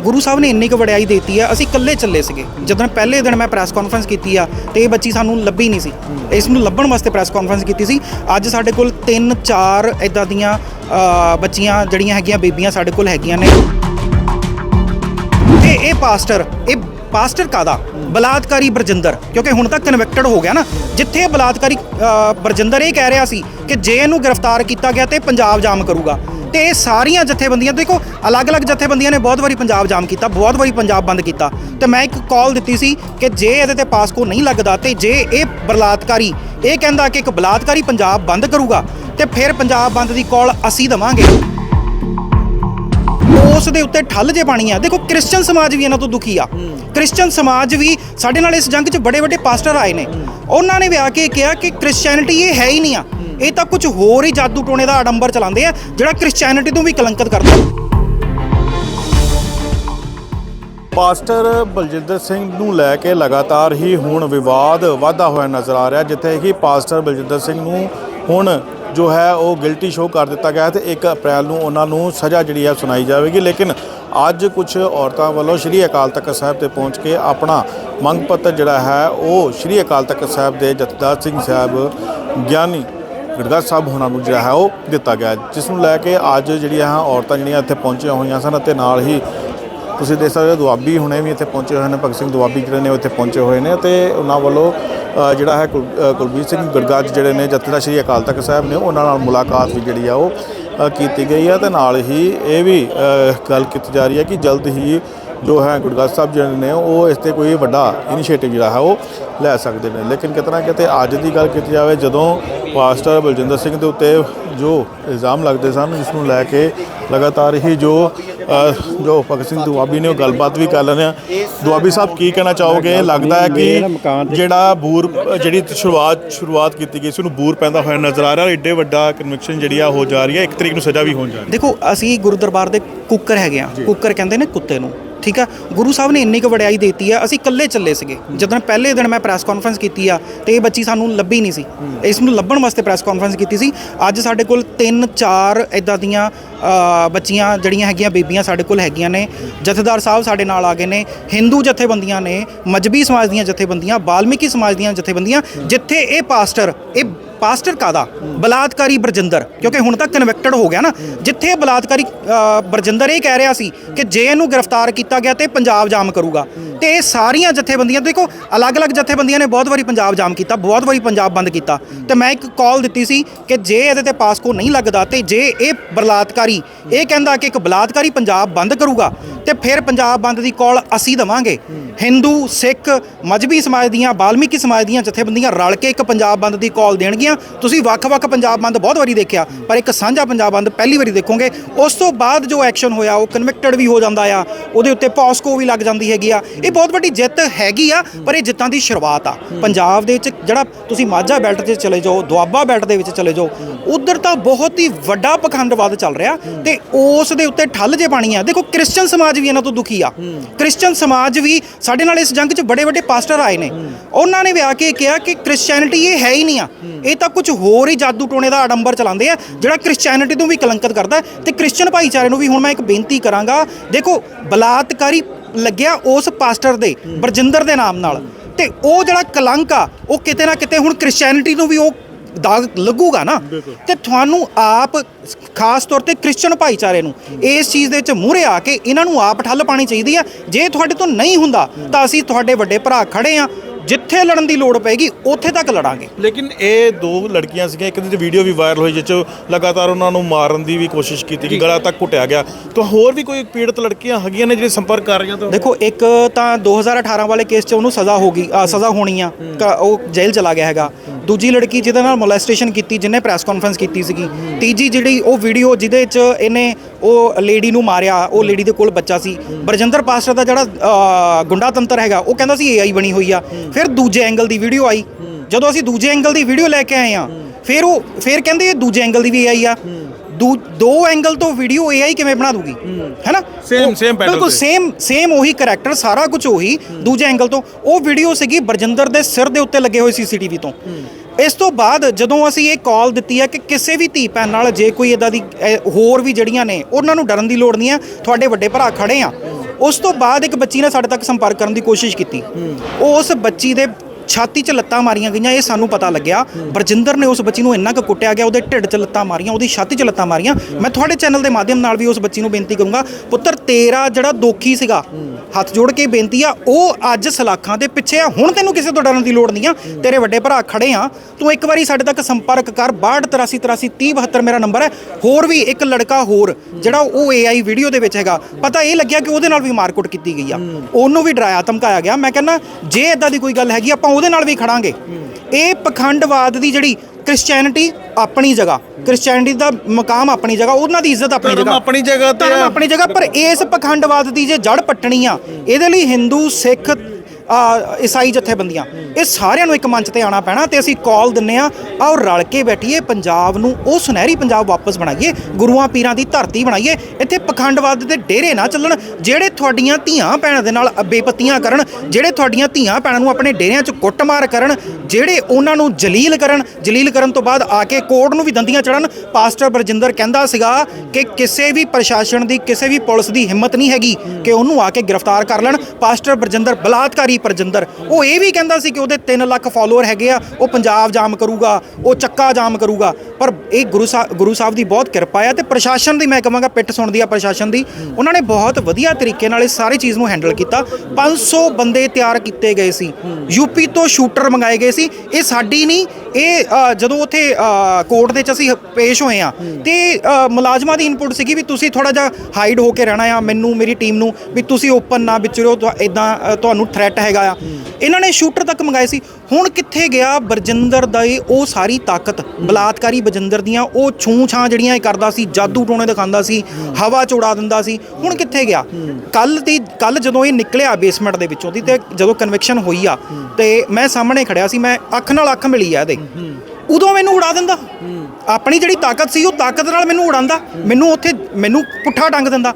ਗੁਰੂ ਸਾਹਿਬ ਨੇ ਇੰਨੀ ਕੁ ਵਡਿਆਈ ਦਿੱਤੀ ਆ, ਅਸੀਂ ਇਕੱਲੇ ਚੱਲੇ ਸੀਗੇ। ਜਦੋਂ ਪਹਿਲੇ ਦਿਨ ਮੈਂ ਪ੍ਰੈਸ ਕਾਨਫਰੰਸ ਕੀਤੀ ਆ ਤੇ ਇਹ ਬੱਚੀ ਸਾਨੂੰ ਲੱਭੀ ਨਹੀਂ ਸੀ। ਇਸ ਨੂੰ ਲੱਭਣ ਵਾਸਤੇ ਪ੍ਰੈਸ ਕਾਨਫਰੰਸ ਕੀਤੀ ਸੀ। ਅੱਜ ਸਾਡੇ ਕੋਲ 3 4 ਇਦਾਂ ਦੀਆਂ ਬੱਚੀਆਂ ਜਿਹੜੀਆਂ ਹੈਗੀਆਂ, ਬੀਬੀਆਂ ਸਾਡੇ ਕੋਲ ਹੈਗੀਆਂ ਨੇ। ਤੇ ਇਹ ਪਾਸਟਰ ਇਹ ਪਾਸਟਰ ਕਾਦਾ ਬਲਾਤਕਾਰੀ ਬਰਜਿੰਦਰ, ਕਿਉਂਕਿ ਹੁਣ ਤੱਕ ਕਨਵਿਕਟਡ ਹੋ ਗਿਆ ਨਾ। ਜਿੱਥੇ ਬਲਾਤਕਾਰੀ ਬਰਜਿੰਦਰ ਇਹ ਕਹਿ ਰਿਹਾ ਸੀ ਕਿ ਜੇ ਇਹਨੂੰ ਗ੍ਰਿਫਤਾਰ ਕੀਤਾ ਗਿਆ ਤੇ ਪੰਜਾਬ ਜਾਮ ਕਰੂਗਾ। ਤੇ ਇਹ ਸਾਰੀਆਂ ਜਥੇਬੰਦੀਆਂ, ਦੇਖੋ, ਅਲੱਗ-ਅਲੱਗ ਜਥੇਬੰਦੀਆਂ ਨੇ ਬਹੁਤ ਵਾਰੀ ਪੰਜਾਬ ਜਾਮ ਕੀਤਾ, ਬਹੁਤ ਵਾਰੀ ਪੰਜਾਬ ਬੰਦ ਕੀਤਾ। ਤੇ ਮੈਂ ਇੱਕ ਕਾਲ ਦਿੱਤੀ ਸੀ ਕਿ ਜੇ ਇਹਦੇ ਤੇ ਪਾਸਕੋ ਨਹੀਂ ਲੱਗਦਾ ਤੇ ਜੇ ਇਹ ਬਲਾਤਕਾਰੀ, ਇਹ ਕਹਿੰਦਾ ਕਿ ਇੱਕ ਬਲਾਤਕਾਰੀ ਪੰਜਾਬ ਬੰਦ ਕਰੂਗਾ, ਤੇ ਫਿਰ ਪੰਜਾਬ ਬੰਦ ਦੀ ਕਾਲ ਅਸੀਂ ਦਵਾਂਗੇ। ਉਸ ਦੇ ਉੱਤੇ ਠੱਲ ਜੇ ਪਾਣੀ ਆ। ਦੇਖੋ ਕ੍ਰਿਸਚੀਅਨ ਸਮਾਜ ਵੀ ਇਹਨਾਂ ਤੋਂ ਦੁਖੀ ਆ। ਕ੍ਰਿਸਚੀਅਨ ਸਮਾਜ ਵੀ ਸਾਡੇ ਨਾਲ ਇਸ ਜੰਗ 'ਚ ਬੜੇ ਵੱਡੇ ਪਾਸਟਰ ਆਏ ਨੇ। ਉਹਨਾਂ ਨੇ ਵੀ ਆ ਕੇ ਕਿਹਾ ਕਿ ਕ੍ਰਿਸਚੀਅਨਿਟੀ ਇਹ ਹੈ ਹੀ ਨਹੀਂ ਆ। ਇਹ ਤਾਂ ਕੁਝ ਹੋਰ ਹੀ ਜਾਦੂ ਟੋਣੇ ਦਾ ਆਡੰਬਰ ਚਲਾਉਂਦੇ ਆ, ਜਿਹੜਾ ਕ੍ਰਿਸਚੀਅਨਿਟੀ ਨੂੰ ਵੀ ਕਲੰਕਿਤ ਕਰਦਾ। ਪਾਸਟਰ ਬਲਜਿੰਦਰ ਸਿੰਘ ਨੂੰ ਲੈ ਕੇ ਲਗਾਤਾਰ ਹੀ ਹੁਣ ਵਿਵਾਦ ਵਾਧਾ ਹੋਇਆ ਨਜ਼ਰ ਆ ਰਿਹਾ, ਜਿੱਥੇ ਕਿ ਪਾਸਟਰ ਬਲਜਿੰਦਰ ਸਿੰਘ ਨੂੰ ਹੁਣ ਜੋ ਹੈ ਉਹ ਗਿਲਟੀ ਸ਼ੋਅ ਕਰ ਦਿੱਤਾ ਗਿਆ ਹੈ ਤੇ 1 ਅਪ੍ਰੈਲ ਨੂੰ ਉਹਨਾਂ ਨੂੰ ਸਜ਼ਾ ਜਿਹੜੀ ਹੈ ਸੁਣਾਈ ਜਾਵੇਗੀ। ਲੇਕਿਨ ਅੱਜ ਕੁਝ ਔਰਤਾਂ ਵੱਲੋਂ ਸ਼੍ਰੀ ਅਕਾਲ ਤਖਤ ਸਾਹਿਬ ਤੇ ਪਹੁੰਚ ਕੇ ਆਪਣਾ ਮੰਗ ਪੱਤਰ ਜਿਹੜਾ ਹੈ, ਉਹ ਸ਼੍ਰੀ ਅਕਾਲ ਤਖਤ ਸਾਹਿਬ ਦੇ ਜਥੇਦਾਰ ਸਿੰਘ ਸਾਹਿਬ ਗਿਆਨੀ ਗੜਗਾ ਸਾਹਿਬ ਹੋਣਾ ਨੂੰ ਜਿਹੜਾ ਹੈ ਉਹ ਦਿੱਤਾ ਗਿਆ ਜਿਸ ਨੂੰ ਲੈ ਕੇ ਅੱਜ ਜਿਹੜੀਆਂ ਹੈ ਔਰਤਾਂ ਜਿਹੜੀਆਂ ਇੱਥੇ ਪਹੁੰਚੀਆਂ ਹੋਈਆਂ ਸਨ ਅਤੇ ਨਾਲ ਹੀ ਤੁਸੀਂ ਦੇਖ ਸਕਦੇ ਹੋ ਦੁਆਬੀ ਹੁਣੇ ਵੀ ਇੱਥੇ ਪਹੁੰਚੇ ਹੋਏ ਨੇ ਭਗਤ ਸਿੰਘ ਦੁਆਬੀ ਜਿਹੜੇ ਨੇ ਉਹ ਇੱਥੇ ਪਹੁੰਚੇ ਹੋਏ ਨੇ ਤੇ ਉਹਨਾਂ ਵੱਲੋਂ ਜਿਹੜਾ ਹੈ ਕੁਲ- ਅ, ਕੁਲਬੀਰ ਸਿੰਘ ਗੜਗਾਜ ਜਿਹੜੇ ਨੇ ਜਥੇਦਾਰ ਸ਼੍ਰੀ ਅਕਾਲ ਤਖਤ ਸਾਹਿਬ ਨੇ ਉਹਨਾਂ ਨਾਲ ਮੁਲਾਕਾਤ ਵੀ ਜਿਹੜੀ ਆ ਉਹ ਕੀਤੀ ਗਈ ਹੈ ਤੇ ਨਾਲ ਹੀ ਇਹ ਵੀ ਗੱਲ ਕੀਤੀ ਜਾ ਰਹੀ ਹੈ ਕਿ ਜਲਦ ਹੀ ਜੋ ਹੈ ਗੁਰਦਾਸ ਸਾਹਿਬ ਜਿਹੜੇ ਨੇ ਉਹ ਇਸ ਤੇ ਕੋਈ ਵੱਡਾ ਇਨੀਸ਼ੀਏਟਿਵ ਜਿਹੜਾ ਹੈ ਉਹ ਲੈ ਸਕਦੇ ਨੇ। ਲੇਕਿਨ ਕਿਤਨਾ ਕਿਤੇ ਅੱਜ ਦੀ ਗੱਲ ਕੀਤੀ ਜਾਵੇ ਜਦੋਂ ਪਾਸਟਰ ਬਲਜਿੰਦਰ ਸਿੰਘ ਦੇ ਉੱਤੇ ਜੋ ਇਲਜ਼ਾਮ ਲੱਗਦੇ ਸਨ ਜਿਸ ਨੂੰ ਲੈ ਕੇ ਲਗਾਤਾਰ ਹੀ ਜੋ ਜੋ ਭਗਤ ਸਿੰਘ ਦੁਆਬੀ ਨੇ ਉਹ ਗੱਲਬਾਤ ਵੀ ਕਰ ਲੈਣੇ ਆ। ਦੁਆਬੀ ਸਾਹਿਬ ਕੀ ਕਹਿਣਾ ਚਾਹੋਗੇ? ਲੱਗਦਾ ਹੈ ਕਿ ਜਿਹੜਾ ਬੂਰ ਜਿਹੜੀ ਸ਼ੁਰੂਆਤ ਸ਼ੁਰੂਆਤ ਕੀਤੀ ਗਈ ਸੀ ਉਹਨੂੰ ਬੂਰ ਪੈਂਦਾ ਹੋਇਆ ਨਜ਼ਰ ਆ ਰਿਹਾ ਏਡੇ ਵੱਡਾ ਕਨਵੈਕਸ਼ਨ ਜਿਹੜੀ ਆ ਹੋ ਜਾ ਰਹੀ ਹੈ। ਇੱਕ ਤਰੀਕ ਨੂੰ ਸਜ਼ਾ ਵੀ ਹੋਣ ਜਾ ਰਹੀ ਹੈ। ਦੇਖੋ ਅਸੀਂ ਗੁਰੂ ਦਰਬਾਰ ਦੇ ਕੁੱਕਰ ਹੈਗੇ ਆ। ਕੁੱਕਰ ਕਹਿੰਦੇ ਨੇ ਕੁੱਤੇ ਨੂੰ। ਠੀਕ ਆ? ਗੁਰੂ ਸਾਹਿਬ ਨੇ ਇੰਨੀ ਕੁ ਵਡਿਆਈ ਦਿੱਤੀ ਆ, ਅਸੀਂ ਇਕੱਲੇ ਚੱਲੇ ਸੀਗੇ। ਜਦੋਂ ਪਹਿਲੇ ਦਿਨ ਮੈਂ ਪ੍ਰੈਸ ਕਾਨਫਰੰਸ ਕੀਤੀ ਆ, ਤੇ ਇਹ ਬੱਚੀ ਸਾਨੂੰ ਲੱਭੀ ਨਹੀਂ ਸੀ। ਇਸ ਨੂੰ ਲੱਭਣ ਵਾਸਤੇ ਪ੍ਰੈਸ ਕਾਨਫਰੰਸ ਕੀਤੀ ਸੀ। ਅੱਜ ਸਾਡੇ ਕੋਲ 3 4 ਇਦਾਂ ਦੀਆਂ ਬੱਚੀਆਂ ਜਿਹੜੀਆਂ ਹੈਗੀਆਂ, ਬੀਬੀਆਂ ਸਾਡੇ ਕੋਲ ਹੈਗੀਆਂ ਨੇ। ਜਥੇਦਾਰ ਸਾਹਿਬ ਸਾਡੇ ਨਾਲ ਆ ਗਏ ਨੇ। ਹਿੰਦੂ ਜਥੇਬੰਦੀਆਂ ਨੇ, ਮਜਬੀ ਸਮਾਜ ਦੀਆਂ ਜਥੇਬੰਦੀਆਂ, ਬਾਲਮੀਕੀ ਸਮਾਜ ਦੀਆਂ ਜਥੇਬੰਦੀਆਂ, ਜਿੱਥੇ ਇਹ ਪਾਸਟਰ ਇਹ ਪਾਸਟਰ ਕਾਦਾ? ਬਲਾਤਕਾਰੀ ਬਰਜਿੰਦਰ। ਕਿਉਂਕਿ ਹੁਣ ਤੱਕ ਕਨਵਿਕਟਡ ਹੋ ਗਿਆ ਨਾ। ਜਿੱਥੇ ਬਲਾਤਕਾਰੀ ਬਰਜਿੰਦਰ ਇਹ ਕਹਿ ਰਿਹਾ ਸੀ ਕਿ ਜੇ ਇਹਨੂੰ ਗ੍ਰਿਫਤਾਰ ਕੀਤਾ ਗਿਆ ਤੇ ਪੰਜਾਬ ਜਾਮ ਕਰੂਗਾ। ਤੇ ਇਹ ਸਾਰੀਆਂ ਜਥੇਬੰਦੀਆਂ, ਦੇਖੋ, ਅਲੱਗ-ਅਲੱਗ ਜਥੇਬੰਦੀਆਂ ਨੇ ਬਹੁਤ ਵਾਰੀ ਪੰਜਾਬ ਜਾਮ ਕੀਤਾ, ਬਹੁਤ ਵਾਰੀ ਪੰਜਾਬ ਬੰਦ ਕੀਤਾ। ਤੇ ਮੈਂ ਇੱਕ ਕਾਲ ਦਿੱਤੀ ਸੀ ਕਿ ਜੇ ਇਹਦੇ ਤੇ ਪਾਸਕੋ ਨਹੀਂ ਲੱਗਦਾ ਤੇ ਜੇ ਇਹ ਬਲਾਤਕਾਰੀ, ਇਹ ਕਹਿੰਦਾ ਕਿ ਇੱਕ ਬਲਾਤਕਾਰੀ ਪੰਜਾਬ ਬੰਦ ਕਰੂਗਾ ਤੇ ਫਿਰ ਪੰਜਾਬ ਬੰਦ ਦੀ ਕਾਲ ਅਸੀਂ ਦਵਾਂਗੇ। ਹਿੰਦੂ, ਸਿੱਖ ਮਜਬੀ ਸਮਾਜ ਦੀਆਂ, ਬਾਲਮੀਕੀ ਸਮਾਜ ਦੀਆਂ ਜਥੇਬੰਦੀਆਂ ਰਲ ਕੇ ਇੱਕ ਪੰਜਾਬ ਬੰਦ ਦੀ ਕਾਲ ਦੇਣਗੀਆਂ। ਤੁਸੀਂ ਵੱਖ-ਵੱਖ ਪੰਜਾਬ ਬੰਦ ਬਹੁਤ ਵਾਰੀ ਦੇਖਿਆ, ਪਰ ਇੱਕ ਸਾਂਝਾ ਪੰਜਾਬ ਬੰਦ ਪਹਿਲੀ ਵਾਰੀ ਦੇਖੋਗੇ। ਉਸ ਤੋਂ ਬਾਅਦ ਜੋ ਐਕਸ਼ਨ ਹੋਇਆ, ਉਹ ਕਨਵਿਕਟਡ ਵੀ ਹੋ ਜਾਂਦਾ ਆ। ਉਹਦੇ ਉੱਤੇ ਪੌਸਕੋ ਵੀ ਲੱਗ ਜਾਂਦੀ ਹੈਗੀ ਆ। ਇਹ ਬਹੁਤ ਵੱਡੀ ਜਿੱਤ ਹੈਗੀ ਆ, ਪਰ ਇਹ ਜਿੱਤਾਂ ਦੀ ਸ਼ੁਰੂਆਤ ਆ। ਪੰਜਾਬ ਦੇ ਵਿੱਚ ਜਿਹੜਾ ਤੁਸੀਂ ਮਾਝਾ ਬੈਲਟ 'ਚ ਚਲੇ ਜਾਓ, ਦੁਆਬਾ ਬੈਲਟ ਦੇ ਵਿੱਚ ਚਲੇ ਜਾਓ, ਉਧਰ ਤਾਂ ਬਹੁਤ ਹੀ ਵੱਡਾ ਪਖੰਡਵਾਦ ਚੱਲ ਰਿਹਾ ਤੇ ਉਸ ਦੇ ਉੱਤੇ ਠੱਲ ਜੇ ਪਾਣੀ ਆ। ਦੇਖੋ ਕ੍ਰਿਸਚੀਅਨ ਸਮਾਜ ਵੀ ਇਹਨਾਂ ਤੋਂ ਦੁਖੀ ਆ। ਕ੍ਰਿਸਚੀਅਨ ਸਮਾਜ ਵੀ ਸਾਡੇ ਨਾਲ ਇਸ ਜੰਗ 'ਚ ਬੜੇ ਵੱਡੇ ਪਾਸਟਰ ਆਏ ਨੇ। ਉਹਨਾਂ ਨੇ ਵੀ ਆ ਕੇ ਕਿਹਾ ਕਿ ਕ੍ਰਿਸਚੀਅਨਿਟੀ ਇਹ ਹੈ ਹੀ ਨਹੀਂ ਆ। ਇਹ ਤਾਂ ਕੁਝ ਹੋਰ ਹੀ ਜਾਦੂ ਟੋਣੇ ਦਾ ਆਡੰਬਰ ਚਲਾਉਂਦੇ ਆ ਜਿਹੜਾ ਕ੍ਰਿਸਚੀਅਨਿਟੀ ਨੂੰ ਵੀ ਕਲੰਕਿਤ ਕਰਦਾ ਤੇ ਕ੍ਰਿਸਚੀਅਨ ਭਾਈਚਾਰੇ ਨੂੰ ਵੀ ਹੁਣ ਮੈਂ ਇੱਕ ਬੇਨਤੀ ਕਰਾਂਗਾ ਦੇਖੋ ਬਲਾਤਕਾਰੀ ਲੱਗਿਆ ਉਸ ਪਾਸਟਰ ਦੇ ਬਰਜਿੰਦਰ ਦੇ ਨਾਮ ਨਾਲ। ਤੇ ਉਹ ਜਿਹੜਾ ਕਲੰਕ ਆ ਉਹ ਕਿਤੇ ਨਾ ਕਿਤੇ ਹੁਣ ਕ੍ਰਿਸਚੀਅਨਿਟੀ ਨੂੰ ਵੀ ਉਹ ਦਾਗ ਲੱਗੂਗਾ ਨਾ ਤੇ ਤੁਹਾਨੂੰ ਆਪ ਖਾਸ ਤੌਰ ਤੇ ਕ੍ਰਿਸਚੀਅਨ ਭਾਈਚਾਰੇ ਨੂੰ ਇਸ ਚੀਜ਼ ਦੇ ਵਿੱਚ ਮੂਹਰੇ ਆ ਕੇ ਇਹਨਾਂ ਨੂੰ ਆਪ ਠੱਲ ਪਾਣੀ ਚਾਹੀਦੀ ਆ। ਜੇ ਤੁਹਾਡੇ ਤੋਂ ਨਹੀਂ ਹੁੰਦਾ ਤਾਂ ਅਸੀਂ ਤੁਹਾਡੇ ਵੱਡੇ ਭਰਾ ਖੜੇ ਆ ਜਿੱਥੇ ਲੜਨ ਦੀ ਲੋੜ ਪਏਗੀ ਉੱਥੇ ਤੱਕ ਲੜਾਂਗੇ। ਲੇਕਿਨ ਇਹ ਦੋ ਲੜਕੀਆਂ ਸੀਗੀਆਂ ਇੱਕ ਦੀ ਵੀਡੀਓ ਵੀ ਵਾਇਰਲ ਹੋਈ ਜਿਸ 'ਚ ਲਗਾਤਾਰ ਉਹਨਾਂ ਨੂੰ ਮਾਰਨ ਦੀ ਵੀ ਕੋਸ਼ਿਸ਼ ਕੀਤੀ ਗਈ ਗਲਾ ਤੱਕ ਘੁੱਟਿਆ ਗਿਆ। ਤਾਂ ਹੋਰ ਵੀ ਕੋਈ ਪੀੜਤ ਲੜਕੀਆਂ ਹੈਗੀਆਂ ਨੇ ਜਿਹੜੇ ਸੰਪਰਕ ਕਰ ਰਹੀਆਂ ਤਾਂ? ਦੇਖੋ ਇੱਕ ਤਾਂ 2018 ਵਾਲੇ ਕੇਸ 'ਚ ਉਹਨੂੰ ਸਜ਼ਾ ਹੋ ਗਈ ਸਜ਼ਾ ਹੋਣੀ ਆ। ਉਹ ਜੇਲ੍ਹ ਚਲਾ ਗਿਆ ਹੈਗਾ। ਦੂਜੀ ਲੜਕੀ ਜਿਹਦੇ ਨਾਲ ਮੋਲੈਸਟੇਸ਼ਨ ਕੀਤੀ ਜਿਹਨੇ ਪ੍ਰੈਸ ਕਾਨਫਰੰਸ ਕੀਤੀ ਸੀਗੀ। ਤੀਜੀ ਜਿਹੜੀ ਉਹ ਵੀਡੀਓ ਜਿਹਦੇ 'ਚ ਇਹਨੇ ਉਹ ਲੇਡੀ ਨੂੰ ਮਾਰਿਆ ਉਹ ਲੇਡੀ ਦੇ ਕੋਲ ਬੱਚਾ ਸੀ। ਬਰਜਿੰਦਰ ਪਾਸਟਰ ਦਾ ਜਿਹੜਾ ਗੁੰਡਾ ਤੰਤਰ ਹੈਗਾ ਉਹ ਕਹਿੰਦਾ ਸੀ ਏਆਈ ਬਣੀ ਹੋਈ ਆ। ਫਿਰ ਦੂਜੇ ਐਂਗਲ ਦੀ ਵੀਡੀਓ ਆਈ। ਜਦੋਂ ਅਸੀਂ ਦੂਜੇ ਐਂਗਲ ਦੀ ਵੀਡੀਓ ਲੈ ਕੇ ਆਏ ਆ ਫਿਰ ਉਹ ਫਿਰ ਕਹਿੰਦੇ ਇਹ ਦੂਜੇ ਐਂਗਲ ਦੀ ਵੀ ਏਆਈ ਆ। ਦੂ ਐਂਗਲ ਤੋਂ ਵੀਡੀਓ ਏਆਈ ਕਿਵੇਂ ਬਣਾ ਦੂਗੀ? ਹੈਨਾ? Same- same pattern ਬਿਲਕੁਲ ਤੇ। ਸੇਮ ਸੇਮ ਉਹੀ ਕੈਰੈਕਟਰ ਸਾਰਾ ਕੁਝ ਉਹੀ ਦੂਜੇ ਐਂਗਲ ਤੋਂ। ਉਹ ਵੀਡੀਓ ਸੀਗੀ ਬਰਜਿੰਦਰ ਦੇ ਸਿਰ ਦੇ ਉੱਤੇ ਲੱਗੇ ਹੋਏ ਸੀਸੀਟੀਵੀ ਤੋਂ। ਇਸ ਤੋਂ ਬਾਅਦ ਜਦੋਂ ਅਸੀਂ ਇਹ ਕਾਲ ਦਿੱਤੀ ਹੈ ਕਿ ਕਿਸੇ ਵੀ ਧੀ ਭੈਣ ਨਾਲ ਜੇ ਕੋਈ ਇਦਾਂ ਦੀ ਹੋਰ ਵੀ ਜਿਹੜੀਆਂ ਨੇ ਉਹਨਾਂ ਨੂੰ ਡਰਨ ਦੀ ਲੋੜ ਨਹੀਂ ਹੈ। ਤੁਹਾਡੇ ਵੱਡੇ ਭਰਾ ਖੜੇ ਆ। ਉਸ ਤੋਂ ਬਾਅਦ ਇੱਕ ਬੱਚੀ ਨੇ ਸਾਡੇ ਤੱਕ ਸੰਪਰਕ ਕਰਨ ਦੀ ਕੋਸ਼ਿਸ਼ ਕੀਤੀ। ਉਸ ਬੱਚੀ ਦੇ ਛਾਤੀ 'ਚ ਲੱਤਾਂ ਮਾਰੀਆਂ ਗਈਆਂ, ਇਹ ਸਾਨੂੰ ਪਤਾ ਲੱਗਿਆ। ਬਰਜਿੰਦਰ ਨੇ ਉਸ ਬੱਚੀ ਨੂੰ ਇੰਨਾ ਕੁ ਕੁੱਟਿਆ ਗਿਆ, ਉਹਦੇ ਢਿੱਡ 'ਚ ਲੱਤਾਂ ਮਾਰੀਆਂ, ਉਹਦੀ ਛਾਤੀ 'ਚ ਲੱਤਾਂ ਮਾਰੀਆਂ। ਮੈਂ ਤੁਹਾਡੇ ਚੈਨਲ ਦੇ ਮਾਧਿਅਮ ਨਾਲ ਵੀ ਉਸ ਬੱਚੀ ਨੂੰ ਬੇਨਤੀ ਕਰੂੰਗਾ। ਪੁੱਤਰ, ਤੇਰਾ ਜਿਹੜਾ ਦੋਖੀ ਸੀਗਾ, ਹੱਥ ਜੋੜ ਕੇ ਬੇਨਤੀ ਆ, ਉਹ ਅੱਜ ਸਲਾਖਾਂ ਦੇ ਪਿੱਛੇ ਆ। ਹੁਣ ਤੈਨੂੰ ਕਿਸੇ ਤੋਂ ਡਰਨ ਦੀ ਲੋੜ ਨਹੀਂ ਆ। ਤੇਰੇ ਵੱਡੇ ਭਰਾ ਖੜੇ ਆ। ਤੂੰ ਇੱਕ ਵਾਰੀ ਸਾਡੇ ਤੱਕ ਸੰਪਰਕ ਕਰ। 62 83 83 30 72 ਮੇਰਾ ਨੰਬਰ ਹੈ। ਹੋਰ ਵੀ ਇੱਕ ਲੜਕਾ ਹੋਰ, ਜਿਹੜਾ ਉਹ AI ਵੀਡੀਓ ਦੇ ਵਿੱਚ ਹੈਗਾ। ਪਤਾ ਇਹ ਲੱਗਿਆ ਕਿ ਉਹਦੇ ਨਾਲ ਵੀ ਮਾਰਕੁੱਟ ਕੀਤੀ ਗਈ ਆ। ਉਹਨੂੰ ਵੀ ਡਰਾਇਆ, ਧਮਕਾਇਆ ਗਿਆ। ਮੈਂ ਕਹਿੰਦਾ, ਜੇ ਇਦਾਂ ਦੀ ਕੋਈ ਗੱਲ ਹੈਗੀ, ਆਪਾਂ ਉਹਦੇ ਨਾਲ ਵੀ ਖੜਾਂਗੇ। ਇਹ ਪਖੰਡਵਾਦ ਦੀ ਜਿਹੜੀ ਕ੍ਰਿਸਚੀਅਨਿਟੀ ਆਪਣੀ ਜਗ੍ਹਾ ਕ੍ਰਿਸਚੀਅਨਿਟੀ ਦਾ ਮਕਾਮ ਆਪਣੀ ਜਗ੍ਹਾ ਉਹਨਾਂ ਦੀ ਇੱਜ਼ਤ ਆਪਣੀ ਜਗ੍ਹਾ। ਆਪਣੀ ਜਗ੍ਹਾ ਤੇ। ਆਪਣੀ ਜਗ੍ਹਾ ਪਰ ਇਸ ਪਖੰਡਵਾਦ ਦੀ ਜੇ ਜੜ ਪੱਟਣੀ ਆ ਇਹਦੇ ਲਈ ਹਿੰਦੂ ਸਿੱਖ ਈਸਾਈ ਜਥੇਬੰਦੀਆਂ। ਇਹ ਸਾਰਿਆਂ ਨੂੰ ਇੱਕ ਮੰਚ ਤੇ ਆਣਾ ਪੈਣਾ ਤੇ ਅਸੀਂ ਕਾਲ ਦਿੰਨੇ ਆ, ਆਓ ਰਲ ਕੇ ਬੈਠੀਏ, ਪੰਜਾਬ ਨੂੰ ਉਹ ਸੁਨਹਿਰੀ ਪੰਜਾਬ ਵਾਪਸ ਬਣਾਈਏ, ਗੁਰੂਆਂ ਪੀਰਾਂ ਦੀ ਧਰਤੀ ਬਣਾਈਏ, ਇੱਥੇ ਪਖੰਡਵਾਦ ਦੇ ਡੇਰੇ ਨਾ ਚੱਲਣ, ਜਿਹੜੇ ਤੁਹਾਡੀਆਂ ਧੀਆਂ ਭੈਣਾਂ ਦੇ ਨਾਲ ਬੇਪਤੀਆਂ ਕਰਨ, ਜਿਹੜੇ ਤੁਹਾਡੀਆਂ ਧੀਆਂ ਭੈਣਾਂ ਨੂੰ ਆਪਣੇ ਡੇਰਿਆਂ 'ਚ ਕੁੱਟਮਾਰ ਕਰਨ, ਜਿਹੜੇ ਉਹਨਾਂ ਨੂੰ ਜਲੀਲ ਕਰਨ ਜਲੀਲ ਕਰਨ ਤੋਂ ਬਾਅਦ ਆ ਕੇ ਕੋਰਟ ਨੂੰ ਵੀ ਦੰਦੀਆਂ ਚੜਨ ਪਾਸਟਰ ਬਰਜਿੰਦਰ ਕਹਿੰਦਾ ਸੀਗਾ ਕਿ ਕਿਸੇ ਵੀ ਪ੍ਰਸ਼ਾਸਨ ਦੀ, ਕਿਸੇ ਵੀ ਪੁਲਿਸ ਦੀ ਹਿੰਮਤ ਨਹੀਂ ਹੈਗੀ ਕਿ ਉਹਨੂੰ ਆ ਕੇ ਗ੍ਰਿਫਤਾਰ ਕਰ ਲੈਣ, ਪਾਸਟਰ ਬਰਜਿੰਦਰ ਬਲਾਤਕਾਰੀ ਪਰਜਿੰਦਰ। ਉਹ ਇਹ ਵੀ ਕਹਿੰਦਾ ਸੀ ਕਿ ਉਹਦੇ 3 ਲੱਖ ਫਾਲੋਅਰ ਹੈਗੇ ਆ, ਉਹ ਪੰਜਾਬ ਜਾਮ ਕਰੂਗਾ, ਉਹ ਚੱਕਾ ਜਾਮ ਕਰੂਗਾ। ਪਰ ਇਹ ਗੁਰੂ ਸਾਹਿਬ ਗੁਰੂ ਸਾਹਿਬ ਦੀ ਬਹੁਤ ਕਿਰਪਾ ਆ ਤੇ ਪ੍ਰਸ਼ਾਸਨ ਦੀ, ਮੈਂ ਕਹਾਂਗਾ ਪਿੱਠ ਸੁਣਦੀ ਆ ਪ੍ਰਸ਼ਾਸਨ ਦੀ। ਉਹਨਾਂ ਨੇ ਬਹੁਤ ਵਧੀਆ ਤਰੀਕੇ ਨਾਲ ਇਹ ਸਾਰੀ ਚੀਜ਼ ਨੂੰ ਹੈਂਡਲ ਕੀਤਾ। 500 ਬੰਦੇ ਤਿਆਰ ਕੀਤੇ ਗਏ ਸੀ। ਯੂਪੀ ਤੋਂ ਸ਼ੂਟਰ ਮੰਗਾਏ ਗਏ ਸੀ। ਇਹ ਸਾਡੀ ਨਹੀਂ ਇਹ ਅ, ਜਦੋਂ ਉੱਥੇ ਕੋਰਟ ਦੇ ਚ ਅਸੀਂ ਪੇਸ਼ ਹੋਏ ਆ ਤੇ ਅ, ਮੁਲਾਜ਼ਮਾਂ ਦੀ ਇਨਪੁਟ ਸੀਗੀ ਵੀ ਤੁਸੀਂ ਥੋੜਾ ਜਿਹਾ ਹਾਈਡ ਹੋ ਕੇ ਰਹਿਣਾ ਆ ਮੈਨੂੰ ਮੇਰੀ ਟੀਮ ਨੂੰ ਵੀ ਤੁਸੀਂ ਓਪਨ ਨਾ ਵਿਚਰਿਓ ਇਦਾਂ ਤੁਹਾਨੂੰ ਥ੍ਰੈਟ ਹੈਗਾ ਆ। ਇਹਨਾਂ ਨੇ ਸ਼ੂਟਰ ਤੱਕ ਮੰਗਾਏ ਸੀ। ਹੁਣ ਕਿੱਥੇ ਗਿਆ ਬਰਜਿੰਦਰ ਦਾ ਇਹ ਉਹ ਸਾਰੀ ਤਾਕਤ? ਬਲਾਤਕਾਰੀ ਬਰਜਿੰਦਰ ਦੀਆਂ ਉਹ ਛੂੰ ਛਾਂ ਜਿਹੜੀਆਂ ਇਹ ਕਰਦਾ ਸੀ ਜਾਦੂ ਟੋਣੇ ਦਿਖਾਉਂਦਾ ਸੀ ਹਵਾ ਚ ਉਡਾ ਦਿੰਦਾ ਸੀ। ਹੁਣ ਕਿੱਥੇ ਗਿਆ? ਕੱਲ ਦੀ ਕੱਲ ਜਦੋਂ ਇਹ ਨਿਕਲਿਆ ਬੇਸਮੈਂਟ ਦੇ ਵਿੱਚੋਂ ਦੀ ਤੇ ਜਦੋਂ ਕਨਵੈਕਸ਼ਨ ਹੋਈ ਆ ਤੇ ਮੈਂ ਸਾਹਮਣੇ ਖੜਿਆ ਸੀ ਮੈਂ ਅੱਖ ਨਾਲ ਅੱਖ ਮਿਲੀ ਆ ਇਹਦੇ। ਉਦੋਂ ਮੈਨੂੰ ਉਡਾ ਦਿੰਦਾ। ਆਪਣੀ ਜਿਹੜੀ ਤਾਕਤ ਸੀ, ਉਹ ਤਾਕਤ ਨਾਲ ਮੈਨੂੰ ਉਡਾਉਂਦਾ। ਮੈਨੂੰ ਉੱਥੇ ਮੈਨੂੰ ਪੁੱਠਾ ਡੰਗ ਦਿੰਦਾ।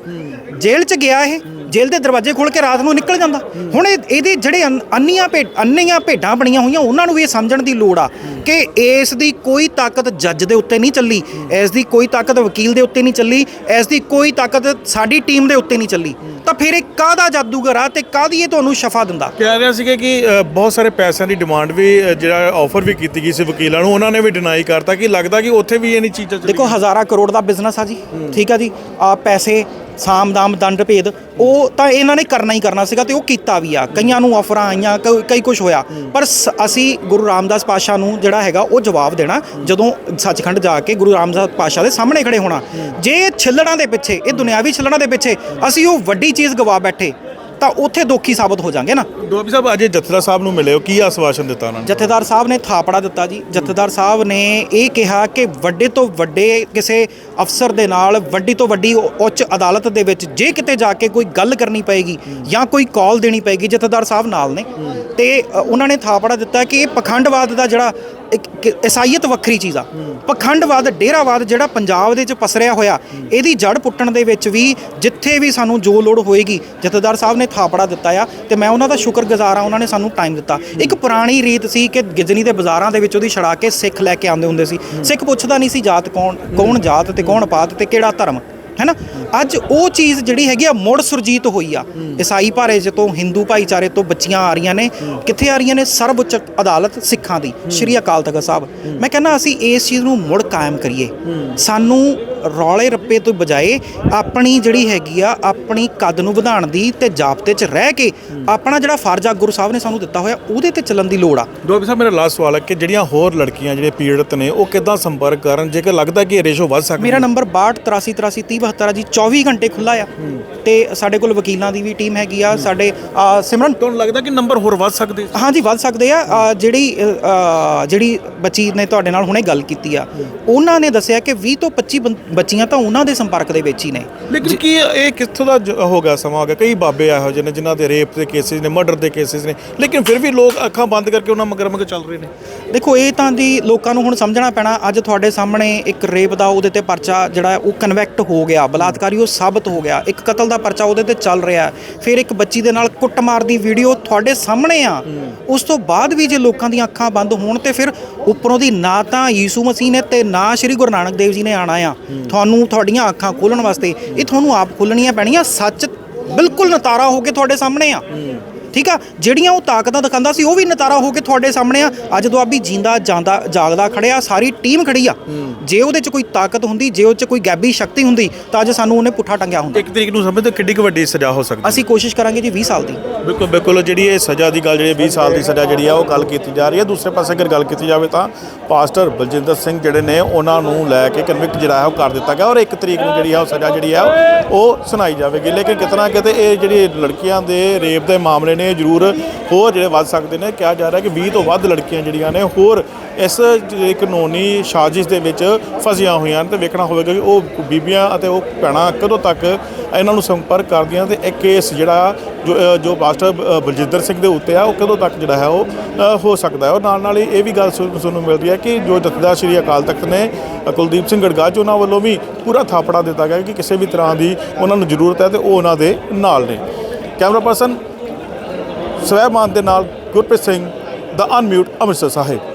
ਜੇਲ੍ਹ 'ਚ ਗਿਆ ਇਹ, ਜੇਲ੍ਹ ਦੇ ਦਰਵਾਜ਼ੇ ਖੋਲ ਕੇ ਰਾਤ ਨੂੰ ਨਿਕਲ ਜਾਂਦਾ। ਹੁਣ ਇਹ- ਇਹਦੇ ਜਿਹੜੇ ਅੰਨੀਆਂ ਭੇ ਅੰਨੀਆਂ ਭੇਡਾਂ ਬਣੀਆਂ ਹੋਈਆਂ, ਉਹਨਾਂ ਨੂੰ ਵੀ ਇਹ ਸਮਝਣ ਦੀ ਲੋੜ ਆ ਕਿ ਇਸ ਦੀ ਕੋਈ ਤਾਕਤ ਜੱਜ ਦੇ ਉੱਤੇ ਨਹੀਂ ਚੱਲੀ, ਇਸ ਦੀ ਕੋਈ ਤਾਕਤ ਵਕੀਲ ਦੇ ਉੱਤੇ ਨਹੀਂ ਚੱਲੀ, ਇਸ ਦੀ ਕੋਈ ਤਾਕਤ ਸਾਡੀ ਟੀਮ ਦੇ ਉੱਤੇ ਨਹੀਂ ਚੱਲੀ। ਤਾਂ ਫਿਰ ਇਹ ਕਾਹਦਾ ਜਾਦੂਗਰ ਆ ਤੇ ਕਾਹਦੀ ਇਹ ਤੁਹਾਨੂੰ ਸ਼ਫਾ ਦਿੰਦਾ? ਕਹਿ ਰਿਹਾ ਸੀਗਾ ਕਿ ਬਹੁਤ ਸਾਰੇ ਪੈਸਿਆਂ ਦੀ ਡਿਮਾਂਡ ਵੀ ਜਿਹੜਾ ਆਫਰ ਵੀ ਕੀਤੀ ਗਈ ਸੀ ਵਕੀਲਾਂ ਨੂੰ ਉਹਨਾਂ ਨੇ ਵੀ ਡਿਨਾਈ ਕਰਤਾ ਕਿ ਲੱਗਦਾ ਕਿ ਉੱਥੇ ਵੀ ਇਹ ਨਹੀਂ ਚੀਜ਼ਾਂ। ਦੇਖੋ ਹਜ਼ਾਰਾਂ ਕਰੋੜ ਦਾ ਬਿਜ਼ਨਸ ਆ ਜੀ ਠੀਕ ਆ ਜੀ। ਆ ਪੈਸੇ ਸਾਮ ਦਾਮ ਦੰਡ ਭੇਦ ਉਹ ਤਾਂ ਇਹਨਾਂ ਨੇ ਕਰਨਾ ਹੀ ਕਰਨਾ ਸੀਗਾ ਤੇ ਉਹ ਕੀਤਾ ਵੀ ਆ। ਕਈਆਂ ਨੂੰ ਆਫਰਾਂ ਆਈਆਂ ਕਈ ਕੁਝ ਹੋਇਆ। ਪਰ ਸ- ਅਸੀਂ ਗੁਰੂ ਰਾਮਦਾਸ ਪਾਸ਼ਾ ਨੂੰ ਜਿਹੜਾ ਹੈਗਾ ਉਹ ਜਵਾਬ ਦੇਣਾ ਜਦੋਂ ਸੱਚਖੰਡ ਜਾ ਕੇ ਗੁਰੂ ਰਾਮਦਾਸ ਪਾਸ਼ਾ ਦੇ ਸਾਹਮਣੇ ਖੜੇ ਹੋਣਾ। ਜੇ ਛਿੱਲੜਾਂ ਦੇ ਪਿੱਛੇ ਇਹ ਦੁਨਿਆਵੀ ਛਿੱਲੜਾਂ ਦੇ ਪਿੱਛੇ ਅਸੀਂ ਉਹ ਵੱਡੀ ਚੀਜ਼ ਗਵਾ ਬੈਠੇ ਤਾਂ ਉੱਥੇ ਦੋਖੀ ਸਾਬਤ ਹੋ ਜਾਾਂਗੇ ਨਾ। ਦੁਆਬੀ ਸਾਹਿਬ ਅਜੇ ਜਥੇਦਾਰ ਸਾਹਿਬ ਨੂੰ ਮਿਲੇ ਹੋ ਕੀ ਆਸਵਾਸ਼ਨ ਦਿੱਤਾ ਉਹਨਾਂ ਨੇ? ਜਥੇਦਾਰ ਸਾਹਿਬ ਨੇ ਥਾਪੜਾ ਦਿੱਤਾ ਜੀ। ਜਥੇਦਾਰ ਸਾਹਿਬ ਨੇ ਇਹ ਕਿਹਾ ਕਿ ਵੱਡੇ ਤੋਂ ਵੱਡੇ ਕਿਸੇ ਅਫਸਰ ਦੇ ਨਾਲ ਵੱਡੀ ਤੋਂ ਵੱਡੀ ਉੱਚ ਅਦਾਲਤ ਦੇ ਵਿੱਚ ਜੇ ਕਿਤੇ ਜਾ ਕੇ ਕੋਈ ਗੱਲ ਕਰਨੀ ਪਏਗੀ ਜਾਂ ਕੋਈ ਕਾਲ ਦੇਣੀ ਪਏਗੀ ਜਥੇਦਾਰ ਸਾਹਿਬ ਨਾਲ ਨੇ। ਤੇ ਉਹਨਾਂ ਨੇ ਥਾਪੜਾ ਦਿੱਤਾ ਕਿ ਇਹ ਪਖੰਡਵਾਦ ਦਾ ਜਿਹੜਾ ਇੱਕ ਇੱਕ ਈਸਾਈਅਤ ਵੱਖਰੀ ਚੀਜ਼ ਆ। ਪਖੰਡਵਾਦ, ਡੇਰਾਵਾਦ ਜਿਹੜਾ ਪੰਜਾਬ ਦੇ ਵਿੱਚ ਪਸਰਿਆ ਹੋਇਆ, ਇਹਦੀ ਜੜ ਪੁੱਟਣ ਦੇ ਵਿੱਚ ਵੀ ਜਿੱਥੇ ਵੀ ਸਾਨੂੰ ਜੋ ਲੋੜ ਹੋਏਗੀ, ਜਥੇਦਾਰ ਸਾਹਿਬ ਨੇ ਥਾਪੜਾ ਦਿੱਤਾ ਆ ਤੇ ਮੈਂ ਉਹਨਾਂ ਦਾ ਸ਼ੁਕਰਗੁਜ਼ਾਰ ਆ, ਉਹਨਾਂ ਨੇ ਸਾਨੂੰ ਟਾਈਮ ਦਿੱਤਾ। ਇੱਕ ਪੁਰਾਣੀ ਰੀਤ ਸੀ ਕਿ ਗਿਜਨੀ ਦੇ ਬਾਜ਼ਾਰਾਂ ਦੇ ਵਿੱਚ ਉਹਦੀ ਛੜਾ ਕੇ ਸਿੱਖ ਲੈ ਕੇ ਆਉਂਦੇ ਹੁੰਦੇ ਸੀ। ਸਿੱਖ ਪੁੱਛਦਾ ਨਹੀਂ ਸੀ ਜਾਤ ਕੌਣ ਕੌਣ ਜਾਤ ਤੇ ਕੌਣ ਪਾਤ ਤੇ ਕਿਹੜਾ ਧਰਮ। ਹੈਨਾ? ਅੱਜ ਉਹ ਚੀਜ਼ ਜਿਹੜੀ ਹੈਗੀ ਆ ਮੁੜ ਸੁਰਜੀਤ ਹੋਈ ਆ। ਈਸਾਈ ਭਾਰੇ ਚ ਤੋਂ ਹਿੰਦੂ ਭਾਈਚਾਰੇ ਤੋਂ ਬੱਚੀਆਂ ਆ ਰਹੀਆਂ ਨੇ ਕਿੱਥੇ ਆ ਰਹੀਆਂ ਨੇ? ਸਰਵਉੱਚ ਅਦਾਲਤ ਸਿੱਖਾਂ ਦੀ ਸ਼੍ਰੀ ਅਕਾਲ ਤਖਤ ਸਾਹਿਬ। ਮੈਂ ਕਹਿੰਦਾ ਅਸੀਂ ਇਸ ਚੀਜ਼ ਨੂੰ ਮੁੜ ਕਾਇਮ ਕਰੀਏ। ਸਾਨੂੰ ਰੌਲੇ ਰੱਪੇ ਤੋਂ ਬਜਾਏ ਆਪਣੀ ਜਿਹੜੀ ਹੈਗੀ ਆ ਆਪਣੀ ਕੱਦ ਨੂੰ ਵਧਾਉਣ ਦੀ ਤੇ ਜਾਬਤੇ 'ਚ ਰਹਿ ਕੇ ਆਪਣਾ ਜਿਹੜਾ ਫਰਜ਼ ਆ ਗੁਰੂ ਸਾਹਿਬ ਨੇ ਸਾਨੂੰ ਦਿੱਤਾ ਹੋਇਆ ਉਹਦੇ ਤੇ ਚੱਲਣ ਦੀ ਲੋੜ ਆ। ਦੁਆਬੀ ਸਾਹਿਬ ਮੇਰਾ ਲਾਸਟ ਸਵਾਲ ਹੈ ਕਿ ਜਿਹੜੀਆਂ ਹੋਰ ਲੜਕੀਆਂ ਜਿਹੜੇ ਪੀੜਤ ਨੇ ਉਹ ਕਿੱਦਾਂ ਸੰਪਰਕ ਕਰਨ? ਜੇਕਰ ਲੱਗਦਾ ਕਿ ਇਹ ਰੇਸ਼ੋ ਵੱਧ ਸਕਦੀ ਮੇਰਾ ਨੰਬਰ 62 83 83 30 72 ਆ ਜੀ 24 ਘੰਟੇ ਖੁੱਲਾ ਆ। ਤੇ ਸਾਡੇ ਕੋਲ ਵਕੀਲਾਂ ਦੀ ਵੀ ਟੀਮ ਹੈਗੀ ਆ ਸਾਡੇ ਸਿਮਰਨ ਤੁਹਾਨੂੰ ਲੱਗਦਾ ਕਿ ਨੰਬਰ ਹੋਰ ਵੱਧ ਸਕਦੇ ਹਾਂਜੀ ਵੱਧ ਸਕਦੇ ਆ। ਜਿਹੜੀ ਜਿਹੜੀ ਬੱਚੀ ਨੇ ਤੁਹਾਡੇ ਨਾਲ ਹੁਣੇ ਗੱਲ ਕੀਤੀ ਆ ਉਹਨਾਂ ਨੇ ਦੱਸਿਆ ਕਿ 20 ਤੋਂ 25 ਬੰ- ਬੱਚੀਆਂ ਤਾਂ ਉਹਨਾਂ ਦੇ ਸੰਪਰਕ ਦੇ ਵਿੱਚ ਹੀ ਨੇ। ਲੇਕਿਨ ਕੀ ਇਹ ਕਿੱਥੋਂ ਦਾ ਜ- ਹੋ ਗਿਆ ਸਮਾਂ ਹੋ ਗਿਆ? ਕਈ ਬਾਬੇ ਇਹੋ ਜਿਹੇ ਨੇ ਜਿਨ੍ਹਾਂ ਦੇ ਰੇਪ ਦੇ ਕੇਸਿਸ ਨੇ ਮਰਡਰ ਦੇ ਕੇਸਿਸ ਨੇ। ਲੇਕਿਨ ਫਿਰ ਵੀ ਲੋਕ ਅੱਖਾਂ ਬੰਦ ਕਰਕੇ ਉਹਨਾਂ ਮਗਰ ਮਗਰ ਚੱਲ ਰਹੇ ਨੇ। ਦੇਖੋ ਇਹ ਤਾਂ ਦੀ ਲੋਕਾਂ ਨੂੰ ਹੁਣ ਸਮਝਣਾ ਪੈਣਾ। ਅੱਜ ਤੁਹਾਡੇ ਸਾਹਮਣੇ ਇੱਕ ਰੇਪ ਦਾ ਉਹਦੇ ਤੇ ਪਰਚਾ ਜਿਹੜਾ ਉਹ ਕਨਵੈਕਟ ਹੋ ਗਿਆ। ਬਲਾਤਕਾਰੀ ਉਹ ਸਾਬਤ ਹੋ ਗਿਆ। ਇੱਕ ਕਤਲ ਦਾ ਪਰਚਾ ਉਹਦੇ ਤੇ ਚੱਲ ਰਿਹਾ ਫਿਰ ਇੱਕ ਬੱਚੀ ਦੇ ਨਾਲ ਕੁੱਟਮਾਰ ਦੀ ਵੀਡੀਓ ਤੁਹਾਡੇ ਸਾਹਮਣੇ ਆ। ਉਸ ਤੋਂ ਬਾਅਦ ਵੀ ਜੇ ਲੋਕਾਂ ਦੀਆਂ ਅੱਖਾਂ ਬੰਦ ਹੋਣ ਤੇ ਫਿਰ ਉੱਪਰੋਂ ਦੀ ਨਾ ਤਾਂ ਯੀਸੂ ਮਸੀਹ ਨੇ ਤੇ ਨਾ ਸ੍ਰੀ ਗੁਰੂ ਨਾਨਕ ਦੇਵ ਜੀ ਨੇ ਆਣਾ ਆ। ਤੁਹਾਨੂੰ ਤੁਹਾਡੀਆਂ ਅੱਖਾਂ ਖੋਲਣ ਵਾਸਤੇ ਇਹ ਤੁਹਾਨੂੰ ਆਪ ਖੋਲਣੀਆਂ ਪੈਣੀਆਂ। ਸੱਚ ਬਿਲਕੁਲ ਨਤਾਰਾ ਹੋ ਕੇ ਤੁਹਾਡੇ ਸਾਹਮਣੇ ਆ। ਠੀਕ ਆ? ਜਿਹੜੀਆਂ ਉਹ ਤਾਕਤਾਂ ਦਿਖਾਉਂਦਾ ਸੀ ਉਹ ਵੀ ਨਤਾਰਾ ਹੋ ਕੇ ਤੁਹਾਡੇ ਸਾਹਮਣੇ ਆ। ਅੱਜ ਦੁਆਬੀ ਜਿੰਦਾ ਜਾਂਦਾ ਜਾਗਦਾ ਖੜਿਆ ਸਾਰੀ ਟੀਮ ਖੜੀ ਆ। ਜੇ ਉਹਦੇ 'ਚ ਕੋਈ ਤਾਕਤ ਹੁੰਦੀ ਜੇ ਉਹ 'ਚ ਕੋਈ ਗੈਬੀ ਸ਼ਕਤੀ ਹੁੰਦੀ ਤਾਂ ਅੱਜ ਸਾਨੂੰ ਉਹਨੇ ਪੁੱਠਾ ਟੰਗਿਆ ਹੁੰਦਾ। ਇੱਕ ਤਰੀਕ ਨੂੰ ਸਮਝਦੇ ਕਿੱਡੀ ਕੁ ਵੱਡੀ ਸਜ਼ਾ ਹੋ ਸਕਦੀ ਅਸੀਂ ਕੋਸ਼ਿਸ਼ ਕਰਾਂਗੇ ਜੀ 20 ਸਾਲ ਦੀ। ਬਿਲਕੁਲ ਬਿਲਕੁਲ ਜਿਹੜੀ ਇਹ ਸਜ਼ਾ ਦੀ ਗੱਲ ਜਿਹੜੀ ਹੈ 20 ਸਾਲ ਦੀ ਸਜ਼ਾ ਜਿਹੜੀ ਆ ਉਹ ਗੱਲ ਕੀਤੀ ਜਾ ਰਹੀ ਹੈ। ਦੂਸਰੇ ਪਾਸੇ ਅਗਰ ਗੱਲ ਕੀਤੀ ਜਾਵੇ ਤਾਂ ਪਾਸਟਰ ਬਲਜਿੰਦਰ ਸਿੰਘ ਜਿਹੜੇ ਨੇ ਉਹਨਾਂ ਨੂੰ ਲੈ ਕੇ ਕਨਵਿਕਟ ਜਿਹੜਾ ਹੈ ਉਹ ਕਰ ਦਿੱਤਾ ਗਿਆ। ਔਰ ਇੱਕ ਤਰੀਕ ਨੂੰ ਜਿਹੜੀ ਆ ਉਹ ਸਜ਼ਾ ਜਿਹੜੀ ਆ ਉਹ ਸੁਣਾਈ ਜਾਵੇਗੀ। ਲੇਕਿਨ ਕਿਤਨਾ ਕਿਤੇ ਇਹ ਜਿਹੜੀ ਲੜਕੀਆਂ ਦੇ ਰੇਪ ਦੇ ਮਾਮਲੇ ਨੇ ਜ਼ਰੂਰ ਹੋਰ ਜਿਹੜੇ ਵੱਧ ਸਕਦੇ ਨੇ ਕਿਹਾ ਜਾ ਰਿਹਾ ਕਿ 20 ਤੋਂ ਵੱਧ ਲੜਕੀਆਂ ਜਿਹੜੀਆਂ ਨੇ ਹੋਰ ਇਸ ਜਿਹੜੀ ਕਾਨੂੰਨੀ ਸਾਜ਼ਿਸ਼ ਦੇ ਵਿੱਚ ਫਸੀਆਂ ਹੋਈਆਂ ਨੇ ਤੇ ਵੇਖਣਾ ਹੋਵੇਗਾ ਕਿ ਉਹ ਬੀਬੀਆਂ ਅਤੇ ਉਹ ਭੈਣਾਂ ਕਦੋਂ ਤੱਕ ਇਹਨਾਂ ਨੂੰ ਸੰਪਰਕ ਕਰਦੀਆਂ ਤੇ ਇਹ ਕੇਸ ਜਿਹੜਾ ਜੋ ਅ, ਜੋ ਪਾਸਟਰ ਬਲਜਿੰਦਰ ਸਿੰਘ ਦੇ ਉੱਤੇ ਆ ਉਹ ਕਦੋਂ ਤੱਕ ਜਿਹੜਾ ਹੈ ਉਹ ਹੋ ਸਕਦਾ ਹੈ। ਔਰ ਨਾਲ ਨਾਲ ਹੀ ਇਹ ਵੀ ਗੱਲ ਸੁਣ- ਸੁਣਨ ਨੂੰ ਮਿਲਦੀ ਹੈ ਕਿ ਜੋ ਜਥੇਦਾਰ ਸ਼੍ਰੀ ਅਕਾਲ ਤਖਤ ਨੇ ਕੁਲਦੀਪ ਸਿੰਘ ਗੜਗਾਚ ਉਹਨਾਂ ਵੱਲੋਂ ਵੀ ਪੂਰਾ ਥਾਪੜਾ ਦਿੱਤਾ ਗਿਆ ਕਿ ਕਿਸੇ ਵੀ ਤਰ੍ਹਾਂ ਦੀ ਉਹਨਾਂ ਨੂੰ ਜ਼ਰੂਰਤ ਹੈ ਤੇ ਉਹ ਉਹਨਾਂ ਦੇ ਨਾਲ ਨੇ। ਕੈਮਰਾ ਪਰਸਨ ਸਵੈਮਾਨ ਦੇ ਨਾਲ ਗੁਰਪ੍ਰੀਤ ਸਿੰਘ ਦਾ ਅਨਮਿਊਟ ਅੰਮ੍ਰਿਤਸਰ ਸਾਹਿਬ।